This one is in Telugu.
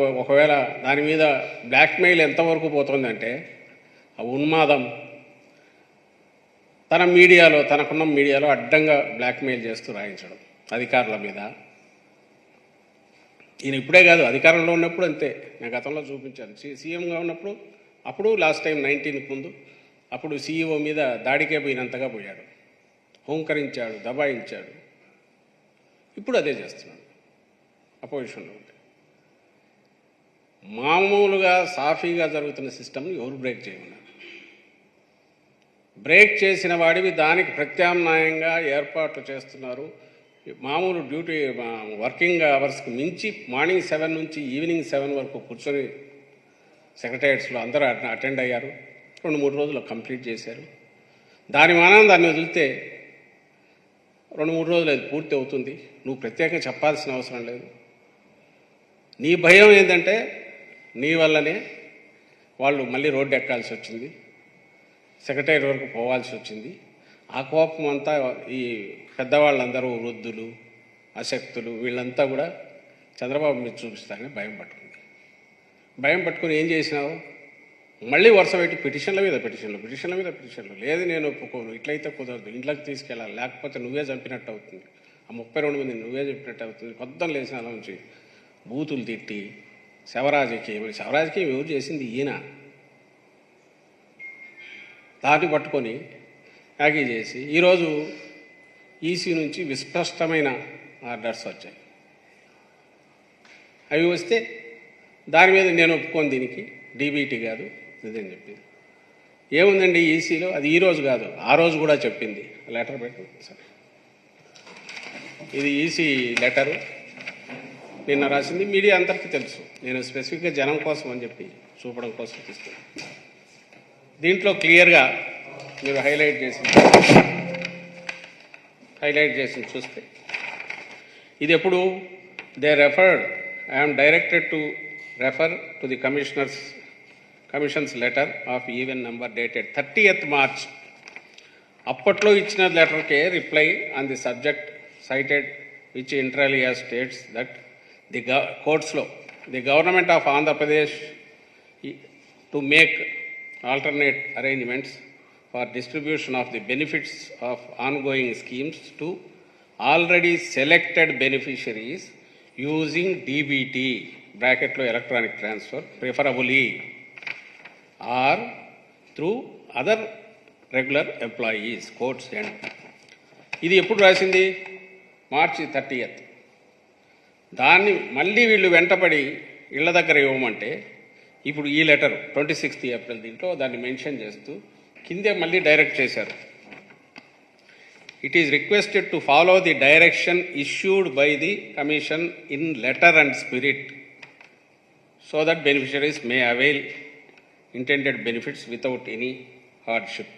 ఒకవేళ దాని మీద బ్లాక్మెయిల్ ఎంతవరకు పోతుందంటే ఆ ఉన్మాదం తన మీడియాలో తనకున్న మీడియాలో అడ్డంగా బ్లాక్మెయిల్ చేస్తూ రాయించడం అధికారుల మీద. ఈయన ఇప్పుడే కాదు అధికారంలో ఉన్నప్పుడు అంతే. నేను గతంలో చూపించాను. సి- సీఎంగా ఉన్నప్పుడు అప్పుడు లాస్ట్ టైం నైన్టీన్కి ముందు అప్పుడు సీఈఓ మీద దాడికే పోయినంతగా పోయాడు. హోంకరించాడు దబాయించాడు. ఇప్పుడు అదే చేస్తున్నాడు. అపోజిషన్లో ఉంటే. మామూలుగా సాఫీగా జరుగుతున్న సిస్టమ్ని ఎవరు బ్రేక్ చేయమన్నారు? బ్రేక్ చేసిన వాడివి దానికి ప్రత్యామ్నాయంగా ఏర్పాట్లు చేస్తున్నారు. మామూలు డ్యూటీ వర్కింగ్ అవర్స్కి మించి మార్నింగ్ సెవెన్ నుంచి ఈవినింగ్ సెవెన్ వరకు కూర్చొని సెక్రటరియట్స్లో అందరూ అట- అటెండ్ అయ్యారు. రెండు మూడు రోజులు కంప్లీట్ చేశారు. దాని మానం దాన్ని వదిలితే రెండు మూడు రోజులు అది పూర్తి అవుతుంది. నువ్వు ప్రత్యేకంగా చెప్పాల్సిన అవసరం లేదు. నీ భయం ఏంటంటే నీ వల్లనే వాళ్ళు మళ్ళీ రోడ్డు ఎక్కాల్సి వచ్చింది. సెక్రటరీ వరకు పోవాల్సి వచ్చింది. ఆ కోపం అంతా ఈ పెద్దవాళ్ళందరూ వృద్ధులు అశక్తులు వీళ్ళంతా కూడా చంద్రబాబు మీద చూపిస్తారని భయం పట్టుకుంది. భయం పట్టుకుని ఏం చేసినావు? మళ్ళీ వరుస పెట్టి పిటిషన్ల మీద పిటిషన్లు పిటిషన్ల మీద పిటిషన్లు. లేదు నేను ఒప్పుకోను ఇట్లయితే కుదరదు ఇంట్లోకి తీసుకెళ్ళాలి లేకపోతే నువ్వే చంపినట్టు అవుతుంది. ఆ ముప్పై రెండు మంది నువ్వే చెప్పినట్టు అవుతుంది. కొత్త లేచిన నుంచి బూతులు తిట్టి శవరాజకీయం శవరాజకీయం ఎవరు చేసింది? ఈయన. దాటి పట్టుకొని యాగీ చేసి ఈరోజు ఈసీ నుంచి విస్పష్టమైన ఆర్డర్స్ వచ్చాయి. అవి వస్తే దాని మీద నేను ఒప్పుకోను దీనికి. డీబీటీ కాదు ఇదని చెప్పింది. ఏముందండి ఈసీలో? అది ఈ రోజు కాదు ఆ రోజు కూడా చెప్పింది. లెటర్ పెట్టు. సరే. ఇది ఈసీ లెటరు. నిన్న రాసింది మీడియా అందరికీ తెలుసు. నేను స్పెసిఫిక్గా జనం కోసం అని చెప్పి చూపడం కోసం తీసుకున్నాను దీంట్లో క్లియర్గా మీరు హైలైట్ చేసింది హైలైట్ చేసింది చూస్తే ఇది ఎప్పుడు? They referred I'm directed to refer to the commissioner's commission's letter of even number dated thirtieth March. అప్పట్లో ఇచ్చిన లెటర్కే reply on the subject cited which inter alia states that the గ కోర్ట్స్లో the government of Andhra Pradesh to make alternate arrangements for distribution of the benefits of ongoing schemes to already selected beneficiaries using DBT బ్రాకెట్లో electronic transfer preferably or through other regular employees courts and ఇది ఎప్పుడు రాసింది? March thirty eighth. దాన్ని మళ్ళీ వీళ్ళు వెంటపడి ఇళ్ళ దగ్గర ఇవ్వమంటే ఇప్పుడు ఈ లెటర్ ట్వంటీ సిక్స్త్ ఏప్రిల్ దీంట్లో దాన్ని మెన్షన్ చేస్తూ కిందే మళ్ళీ డైరెక్ట్ చేశారు. It is requested to follow the direction issued by the commission in letter and spirit so that beneficiaries may avail intended benefits without any hardship